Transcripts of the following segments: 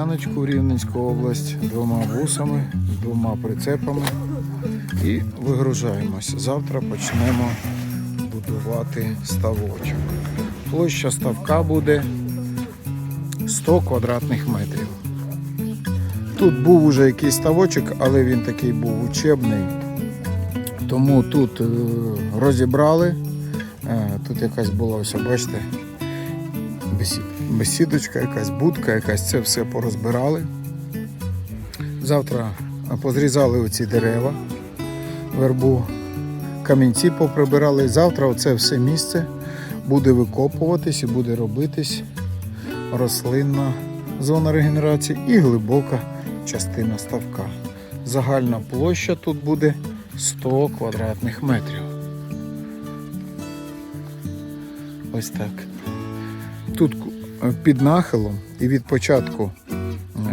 діляночку в Рівненську область двома бусами, двома прицепами і вигружаємось. Завтра почнемо будувати ставочок. Площа ставка буде 100 квадратних метрів. Тут був уже якийсь ставочок, але він такий був учебний. Тому тут е, розібрали. Е, Тут якась була, ось, бачите, бесі- бесідочка, якась будка, якась це все порозбирали. Завтра позрізали оці дерева, вербу, камінці поприбирали. Завтра оце все місце буде викопуватись і буде робитись рослинна зона регенерації і глибока частина ставка. Загальна площа тут буде 100 квадратних метрів. Ось так. Тут е, під нахилом і від початку, е,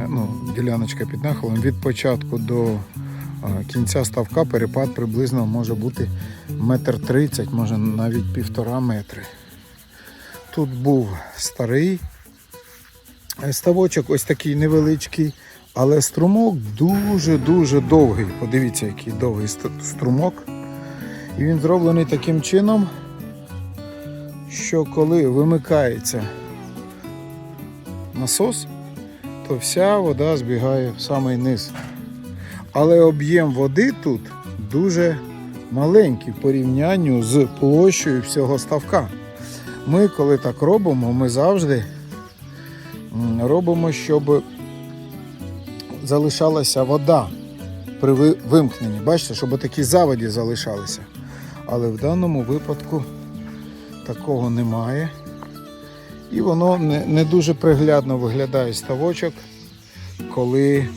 ну, діляночка під нахилом, від початку до е, кінця ставка перепад приблизно може бути метр тридцять, може навіть півтора метри. Тут був старий ставочок, ось такий невеличкий, але струмок дуже-дуже довгий. Подивіться, який довгий струмок. І він зроблений таким чином, що коли вимикається насос, то вся вода збігає в самий низ. Але об'єм води тут дуже маленький в порівнянні з площею всього ставка. Ми, коли так робимо, ми завжди робимо, щоб залишалася вода при вимкненні. Бачите, щоб такі заводі залишалися. Але в даному випадку такого немає. І воно не, не дуже приглядно виглядає ставочок, коли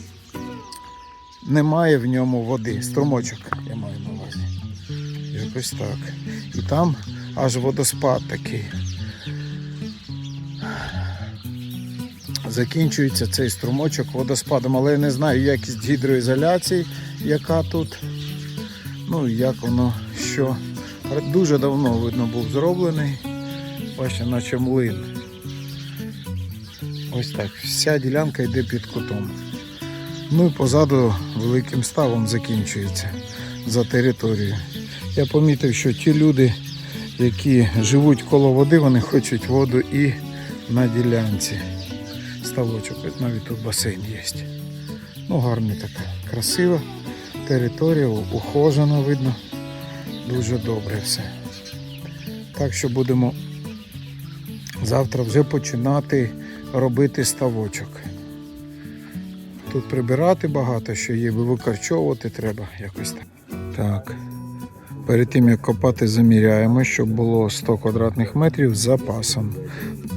немає в ньому води. Струмочок, я маю на увазі. Якось так. І там аж водоспад такий. Закінчується цей струмочок водоспадом, але я не знаю якість гідроізоляції, яка тут. Ну, як воно, що. Дуже давно, видно, був зроблений. Бачите, наче млин. Ось так. Вся ділянка йде під кутом. Ну і позаду великим ставом закінчується за територією. Я помітив, що ті люди, які живуть коло води, вони хочуть воду і на ділянці. Ставочок, навіть тут басейн є. Ну, гарна така, красива територія, ухожена видно. Дуже добре все. Так що будемо завтра вже починати робити ставочок. Тут прибирати багато що є, викорчовувати треба якось так. Так. Перед тим як копати, заміряємо, щоб було 100 квадратних метрів з запасом.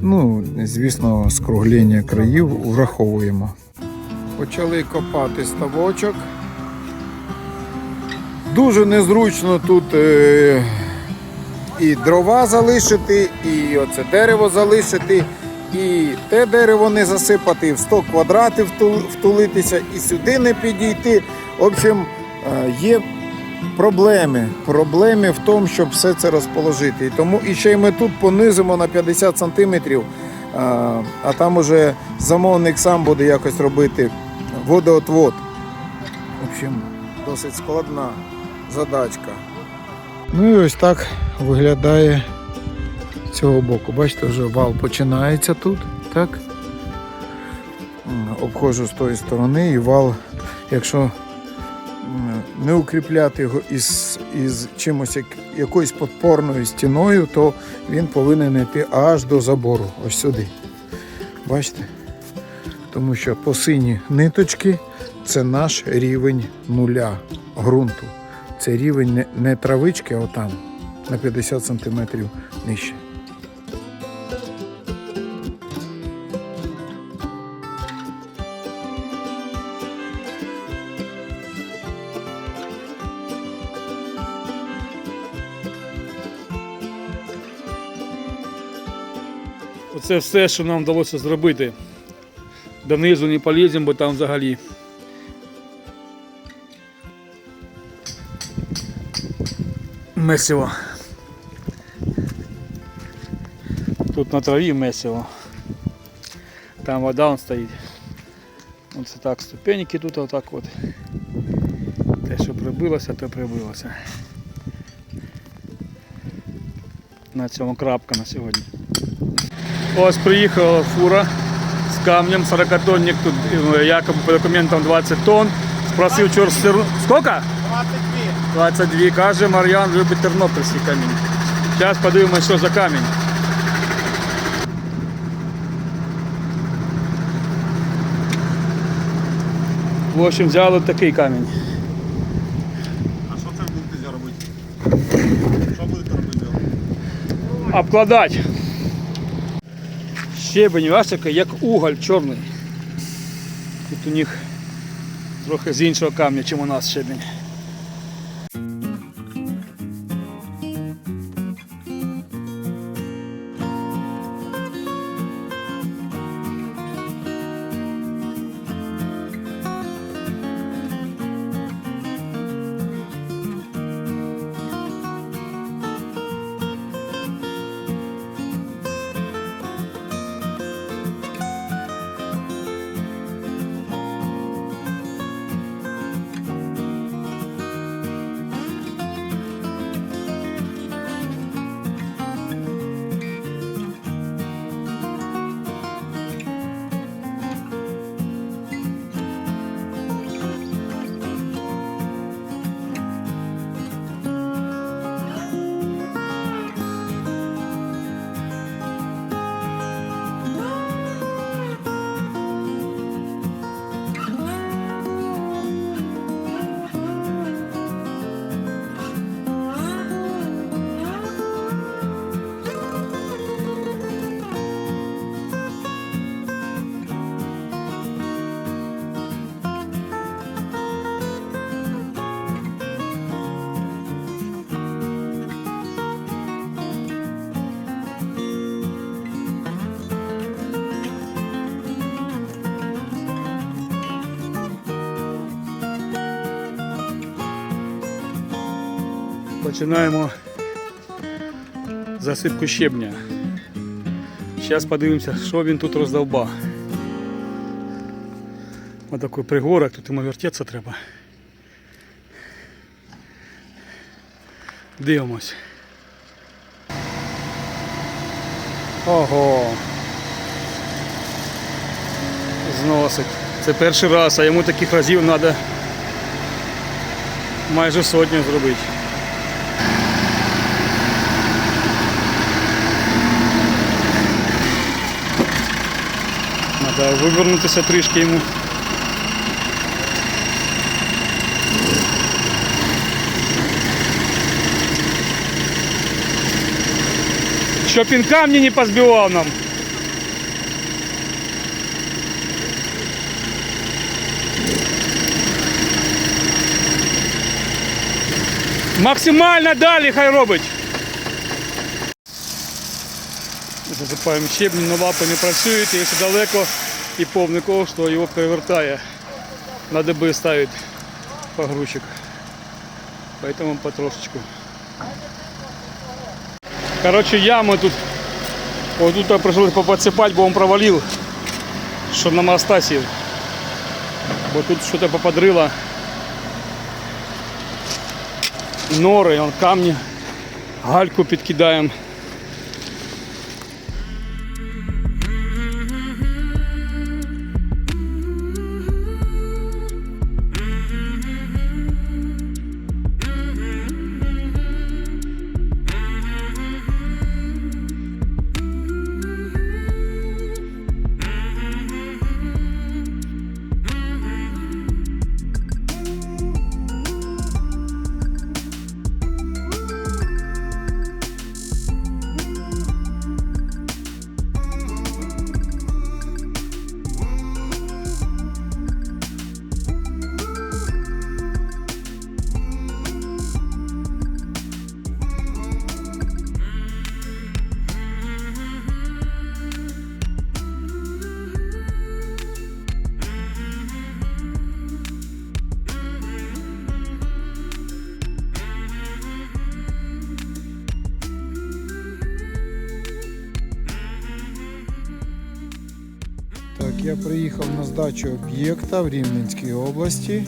Ну, звісно, скруглення країв враховуємо. Почали копати ставочок. Дуже незручно тут е, і дрова залишити, і оце дерево залишити, і те дерево не засипати, і в 100 квадратів втулитися, і сюди не підійти. В общем, е, є проблеми. Проблеми в тому, щоб все це розположити. І тому і ще й ми тут понизимо на 50 сантиметрів, а, а там уже замовник сам буде якось робити водоотвод. В общем, досить складна задачка. Ну і ось так виглядає з цього боку. Бачите, вже вал починається тут, так? Обходжу з тої сторони і вал, якщо не укріпляти його із, із чимось, як, якоюсь подпорною стіною, то він повинен йти аж до забору, ось сюди. Бачите? Тому що по сині ниточки це наш рівень нуля ґрунту. Це рівень не, травички, а отам, на 50 см нижче. Оце все, що нам вдалося зробити. Донизу не поліземо, бо там взагалі. Месиво. Тут на траві месиво. Там вода он стоїть. Оце так, ступеньки тут отак от. Те, що прибилося, то прибилося. На цьому крапка на сьогодні. Ось приїхала фура з камнем, 40-тонник тут е, якобы по документам 20 тонн. Спросив чор сир... Сколько? 22. 22. Каже, Мар'ян любить тернопільський камінь. Зараз подивимось, що за камінь. В общем, взяли такий камінь. А що це будете робити? Що будете робити? Обкладати. Щебень, бачите, як уголь чорний. Тут у них трохи з іншого камня, ніж у нас щебень. Починаємо засипку щебня. Зараз подивимося, що він тут роздовбав. Ось такий пригорок, тут йому вертеться треба. Дивимось. Ого. Зносить. Це перший раз, а йому таких разів треба майже сотню зробити. Треба вивернутися трішки йому. Щоб він камні не позбивав нам. Максимально далі хай робить. Засипаємо щебень, но лапи не працюють, якщо далеко і повников, що його перевертає. Надо би ставити погрузчик. Поэтому потрошечку. Короче, ямы тут. Вот тут пришлось поподсыпать, бо он провалил. Что на моста сел. Вот тут что-то поподрыло. Норы, он камни. Гальку підкидаємо. Я приїхав на здачу об'єкта в Рівненській області.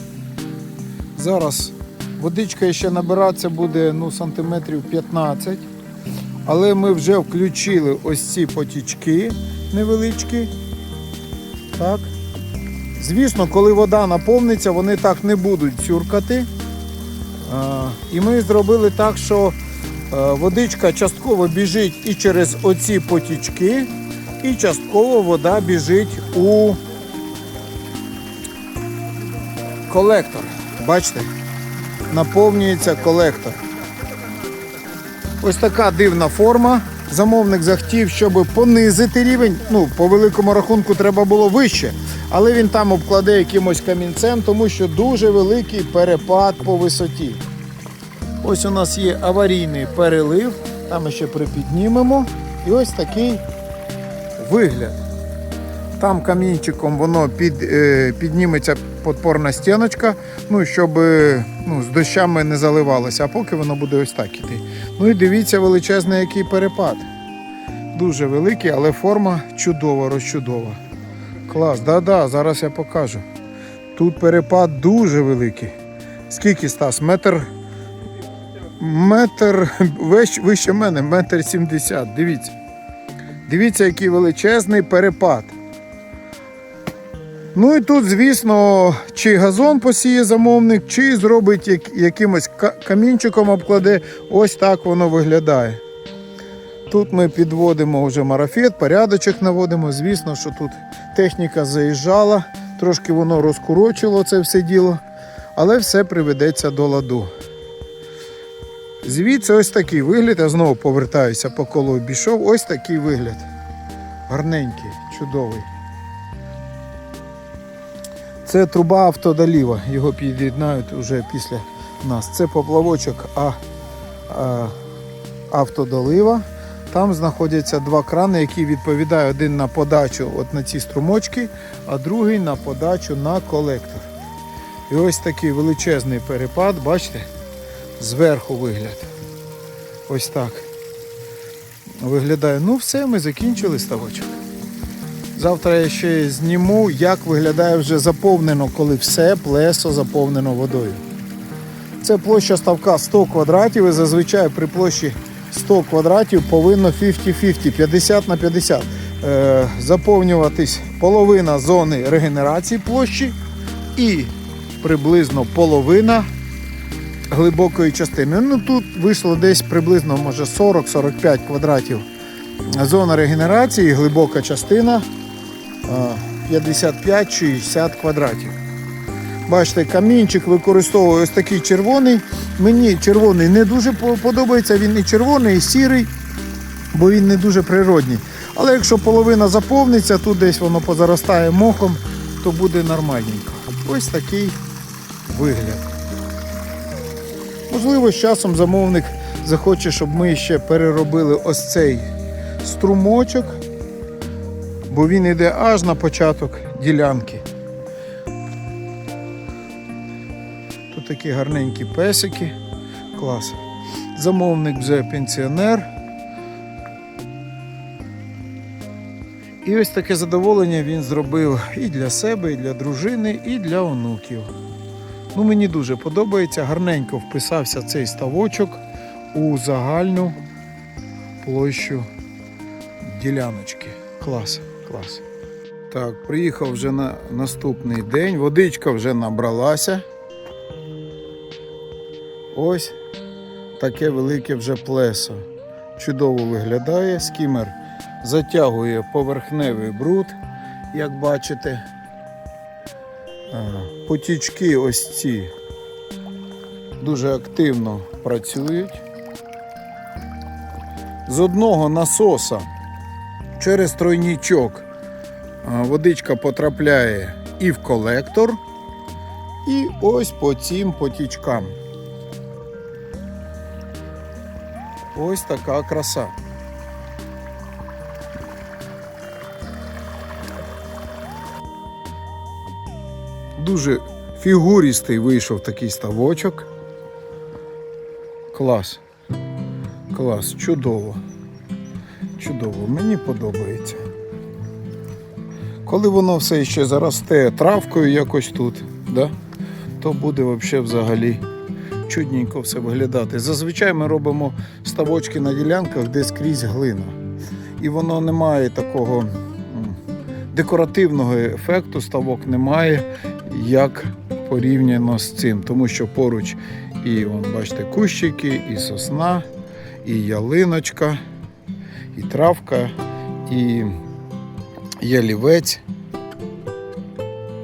Зараз водичка ще набиратися буде ну, сантиметрів 15. Але ми вже включили ось ці потічки невеличкі. Так. Звісно, коли вода наповниться, вони так не будуть цюркати. І ми зробили так, що е, водичка частково біжить і через оці потічки, і частково вода біжить у колектор. Бачите? Наповнюється колектор. Ось така дивна форма. Замовник захотів, щоб понизити рівень. Ну, по великому рахунку треба було вище, але він там обкладе якимось камінцем, тому що дуже великий перепад по висоті. Ось у нас є аварійний перелив, там ще припіднімемо. І ось такий вигляд. Там камінчиком воно під, е, підніметься подпорна стіночка, ну, щоб е, ну, з дощами не заливалося, а поки воно буде ось так іти. Ну і дивіться величезний який перепад. Дуже великий, але форма чудова, розчудова. Клас, да-да, зараз я покажу. Тут перепад дуже великий. Скільки Стас? Метр. Метр вище, вище мене, метр сімдесят. Дивіться. Дивіться, який величезний перепад. Ну і тут, звісно, чи газон посіє замовник, чи зробить як- якимось камінчиком обкладе. Ось так воно виглядає. Тут ми підводимо вже марафет, порядочок наводимо. Звісно, що тут техніка заїжджала, трошки воно розкурочило це все діло, але все приведеться до ладу. Звідси ось такий вигляд. Я знову повертаюся по колу обійшов. Ось такий вигляд. Гарненький, чудовий. Це труба автодоліва. Його під'єднають вже після нас. Це поплавочок а, а, автодолива. Там знаходяться два крани, які відповідають один на подачу от на ці струмочки, а другий на подачу на колектор. І ось такий величезний перепад, бачите? Зверху вигляд. Ось так. Виглядає. Ну все, ми закінчили ставочок. Завтра я ще зніму, як виглядає вже заповнено, коли все плесо заповнено водою. Це площа ставка 100 квадратів і зазвичай при площі 100 квадратів повинно 50-50, 50 на 50. Е, заповнюватись половина зони регенерації площі і приблизно половина глибокої частини. Ну тут вийшло десь приблизно може 40-45 квадратів. Зона регенерації, глибока частина 55-60 квадратів. Бачите, камінчик використовую ось такий червоний. Мені червоний не дуже подобається, він і червоний, і сірий, бо він не дуже природній. Але якщо половина заповниться, тут десь воно позаростає мохом, то буде нормальненько. Ось такий вигляд. Можливо, з часом замовник захоче, щоб ми ще переробили ось цей струмочок, бо він йде аж на початок ділянки. Тут такі гарненькі песики. Клас. Замовник вже пенсіонер. І ось таке задоволення він зробив і для себе, і для дружини, і для онуків. Ну, мені дуже подобається. Гарненько вписався цей ставочок у загальну площу діляночки. Клас, клас. Так, приїхав вже на наступний день. Водичка вже набралася. Ось таке велике вже плесо. Чудово виглядає. Скімер затягує поверхневий бруд, як бачите. Потічки ось ці дуже активно працюють. З одного насоса через тройнічок водичка потрапляє і в колектор, і ось по цим потічкам. Ось така краса. Дуже фігурістий вийшов такий ставочок. Клас. Клас, чудово. Чудово, мені подобається. Коли воно все ще заросте травкою якось тут, да, то буде вообще взагалі чудненько все виглядати. Зазвичай ми робимо ставочки на ділянках, де скрізь глина. І воно не має такого декоративного ефекту, ставок немає, як порівняно з цим. Тому що поруч і вон, бачите, кущики, і сосна, і ялиночка, і травка, і ялівець.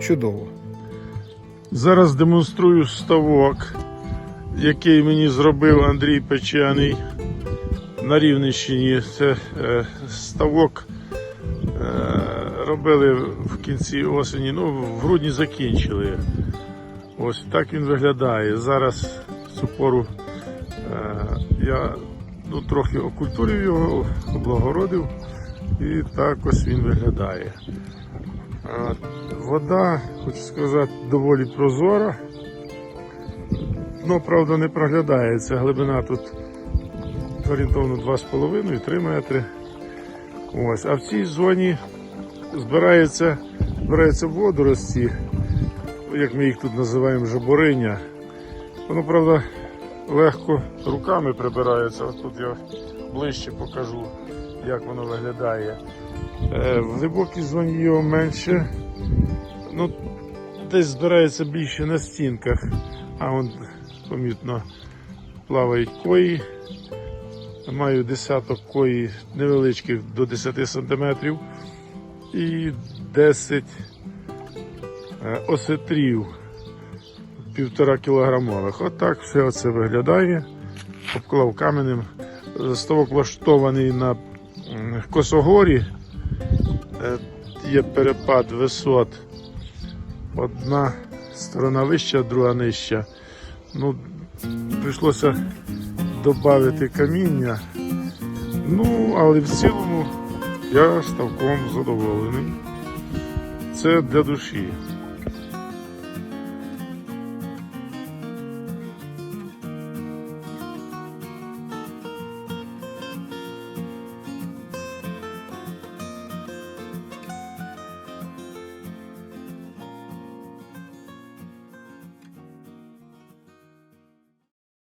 Чудово. Зараз демонструю ставок, який мені зробив Андрій Печений на Рівненщині. Це е, ставок робили в кінці осені, ну, в грудні закінчили. Ось так він виглядає. Зараз цю пору е, я ну, трохи окультурив його, облагородив, і так ось він виглядає. А, Вода, хочу сказати, доволі прозора. Ну, правда, не проглядається. Глибина тут орієнтовно 2,5-3 метри. Ось. А в цій зоні збирається, збирається водорості, як ми їх тут називаємо жабориня. Воно, правда, легко руками прибирається. Ось тут я ближче покажу, як воно виглядає. Е, В глибокій зоні його менше. Ну, десь збирається більше на стінках, а вон помітно плавають кої. Маю десяток кої невеличких до 10 сантиметрів і 10 е, осетрів півтора кілограмових. Отак все це виглядає. Обклав каменем. Ставок влаштований на косогорі. Е, Є перепад висот. Одна сторона вища, друга нижча. Ну, прийшлося додати каміння. Ну, але в цілому я ставком задоволений. Це для душі.